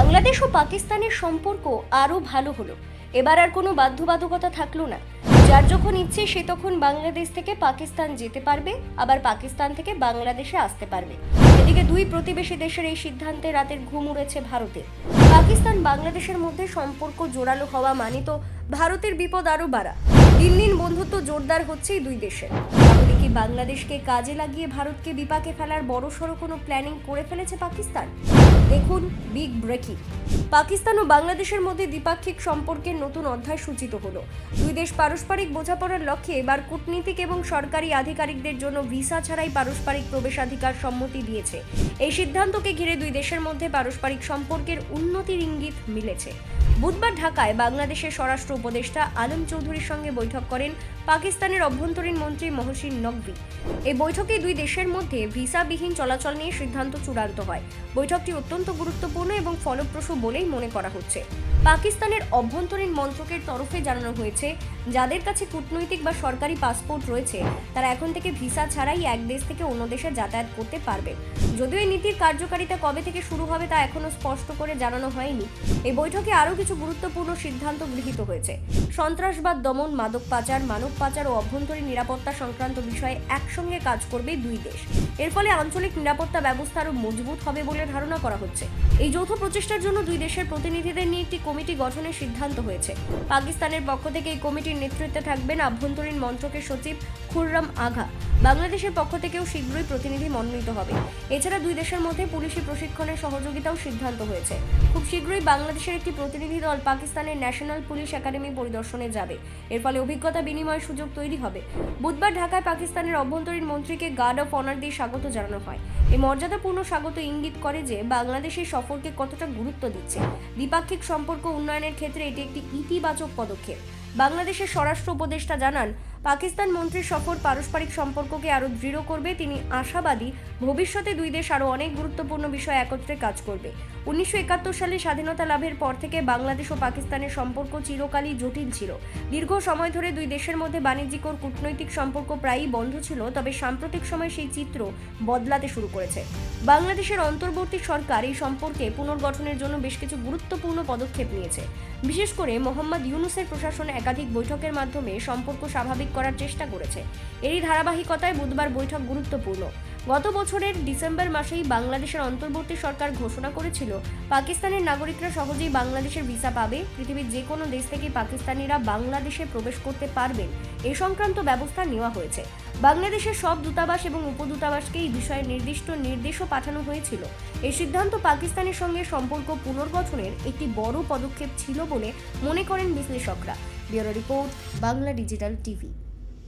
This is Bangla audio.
বাংলাদেশ ও পাকিস্তানের সম্পর্ক আরও ভালো হলো। এবার আর কোনো বাধ্যবাধকতা থাকল না। যার যখন ইচ্ছে, সে তখন বাংলাদেশ থেকে পাকিস্তান যেতে পারবে, আবার পাকিস্তান থেকে বাংলাদেশে আসতে পারবে। এদিকে দুই প্রতিবেশী দেশের এই সিদ্ধান্তে রাতের ঘুম উড়েছে ভারতে। পাকিস্তান বাংলাদেশের মধ্যে সম্পর্ক জোরালো হওয়া মানে তো ভারতের বিপদ আরও বাড়া। দিন দিন বন্ধুত্ব জোরদার হচ্ছে দুই দেশের। তাহলে কি বাংলাদেশকে কাজে লাগিয়ে ভারতকে বিপাকে ফেলার বড়সড় কোনো প্ল্যানিং করে ফেলেছে পাকিস্তান? দেখুন বিগ ব্রেকিং পাকিস্তান ও বাংলাদেশের মধ্যে দ্বিপাক্ষিক সম্পর্কের নতুন অধ্যায় সূচিত হলো। দুই দেশ পারস্পরিক বোঝাপড়ার লক্ষ্যে এবার কূটনীতিক এবং সরকারি আধিকারিকদের জন্য ভিসা ছাড়াই পারস্পরিক প্রবেশাধিকার সম্মতি দিয়েছে। এই সিদ্ধান্তকে ঘিরে দুই দেশের মধ্যে পারস্পরিক সম্পর্কের উন্নতির ইঙ্গিত মিলেছে। বুধবার ঢাকায় বাংলাদেশের স্বরাষ্ট্র উপদেষ্টা আলম চৌধুরীর সঙ্গে বৈঠক করেন পাকিস্তানের অভ্যন্তরীণ মন্ত্রী মহসিন নকভি। এই বৈঠকে দুই দেশের মধ্যে ভিসাবিহীন চলাচল নিয়ে সিদ্ধান্ত চূড়ান্ত হয়। বৈঠকটি অত্যন্ত গুরুত্বপূর্ণ এবং ফলপ্রসূ বলেই মনে করা হচ্ছে। পাকিস্তানের অভ্যন্তরীণ মন্ত্রকের তরফে জানানো হয়েছে, যাদের কাছে কূটনৈতিক বা সরকারি পাসপোর্ট রয়েছে, তারা এখন থেকে ভিসা ছাড়াই এক দেশ থেকে অন্য দেশে যাতায়াত করতে পারবে। যদিও এই নীতির কার্যকারিতা কবে থেকে শুরু হবে তা এখনও স্পষ্ট করে জানানো হয়নি। এই বৈঠকে আরও কিছু গুরুত্বপূর্ণ সিদ্ধান্ত গৃহীত হয়েছে। সন্ত্রাসবাদ, দমন, মাদক পাচার, মানব পাচার ও অভ্যন্তরীণ নিরাপত্তা সংক্রান্ত বিষয়ে একসঙ্গে কাজ করবে দুই দেশ। এর ফলে আঞ্চলিক নিরাপত্তা ব্যবস্থা আরও মজবুত হবে বলে ধারণা করা হচ্ছে। এই যৌথ প্রচেষ্টার জন্য দুই দেশের প্রতিনিধিদের নিয়ে একটি কমিটি গঠনের সিদ্ধান্ত হয়েছে। পাকিস্তানের পক্ষ থেকে এই কমিটির নেতৃত্বে থাকবেন আভ্যন্তরীণ মন্ত্রকের সচিব খুররাম আঘা। বাংলাদেশের পক্ষ থেকেও শীঘ্রই প্রতিনিধি মনোনীত হবে। এছাড়া দুই দেশের মধ্যে পুলিশি প্রশিক্ষণের সহযোগিতাও সিদ্ধান্ত হয়েছে। খুব শীঘ্রই বাংলাদেশের একটি প্রতিনিধি দল পাকিস্তানের ন্যাশনাল পুলিশ একাডেমি পরিদর্শনে যাবে। এর ফলে অভিজ্ঞতা বিনিময়ের সুযোগ তৈরি হবে। বুধবার ঢাকায় পাকিস্তানের অভ্যন্তরীণ মন্ত্রীকে গার্ড অফ অনার দিয়ে স্বাগত জানানো হয়। এই মর্যাদাপূর্ণ স্বাগত ইঙ্গিত করে যে বাংলাদেশের সফরকে কতটা গুরুত্ব দিচ্ছে। দ্বিপাক্ষিক সম্পর্ক উন্নয়নের ক্ষেত্রে এটি একটি ইতিবাচক পদক্ষেপ। বাংলাদেশের স্বরাষ্ট্র উপদেষ্টা জানান, পাকিস্তান মন্ত্রীর সফর পারস্পরিক সম্পর্ককে আরও দৃঢ় করবে, তিনি আশাবাদী ভবিষ্যতে দুই দেশ আরও অনেক গুরুত্বপূর্ণ বিষয় একত্রে কাজ করবে। উনিশশো একাত্তর সালে স্বাধীনতা লাভের পর থেকে বাংলাদেশ ও পাকিস্তানের সম্পর্ক চিরকালই জটিল ছিল। দীর্ঘ সময় ধরে দুই দেশের মধ্যে বাণিজ্যিক ও কূটনৈতিক সম্পর্ক প্রায়ই বন্ধ ছিল, তবে সাম্প্রতিক সময়ে সেই চিত্র বদলাতে শুরু করেছে। বাংলাদেশের অন্তর্বর্তী সরকার এই সম্পর্কে পুনর্গঠনের জন্য বেশ কিছু গুরুত্বপূর্ণ পদক্ষেপ নিয়েছে। বিশেষ করে মোহাম্মদ ইউনুসের প্রশাসন একাধিক বৈঠকের মাধ্যমে সম্পর্ক স্বাভাবিক করার চেষ্টা করেছে। এরই ধারাবাহিকতায় বুধবার বৈঠক গুরুত্বপূর্ণ। গত বছরের ডিসেম্বর মাসেই বাংলাদেশের অন্তর্বর্তী সরকার ঘোষণা করেছিল, পাকিস্তানের নাগরিকরা সহজেই বাংলাদেশের ভিসা পাবে। পৃথিবীর যে কোনো দেশ থেকে পাকিস্তানিরা বাংলাদেশে প্রবেশ করতে পারবেন। এ সংক্রান্ত ব্যবস্থা নেওয়া হয়েছে। বাংলাদেশের সব দূতাবাস এবং উপদূতাবাসকে এই বিষয়ে নির্দিষ্ট নির্দেশও পাঠানো হয়েছিল। এই সিদ্ধান্ত পাকিস্তানের সঙ্গে সম্পর্ক পুনর্গঠনের একটি বড় পদক্ষেপ ছিল বলে মনে করেন বিশ্লেষকরা। Bureau report, Bangla digital TV.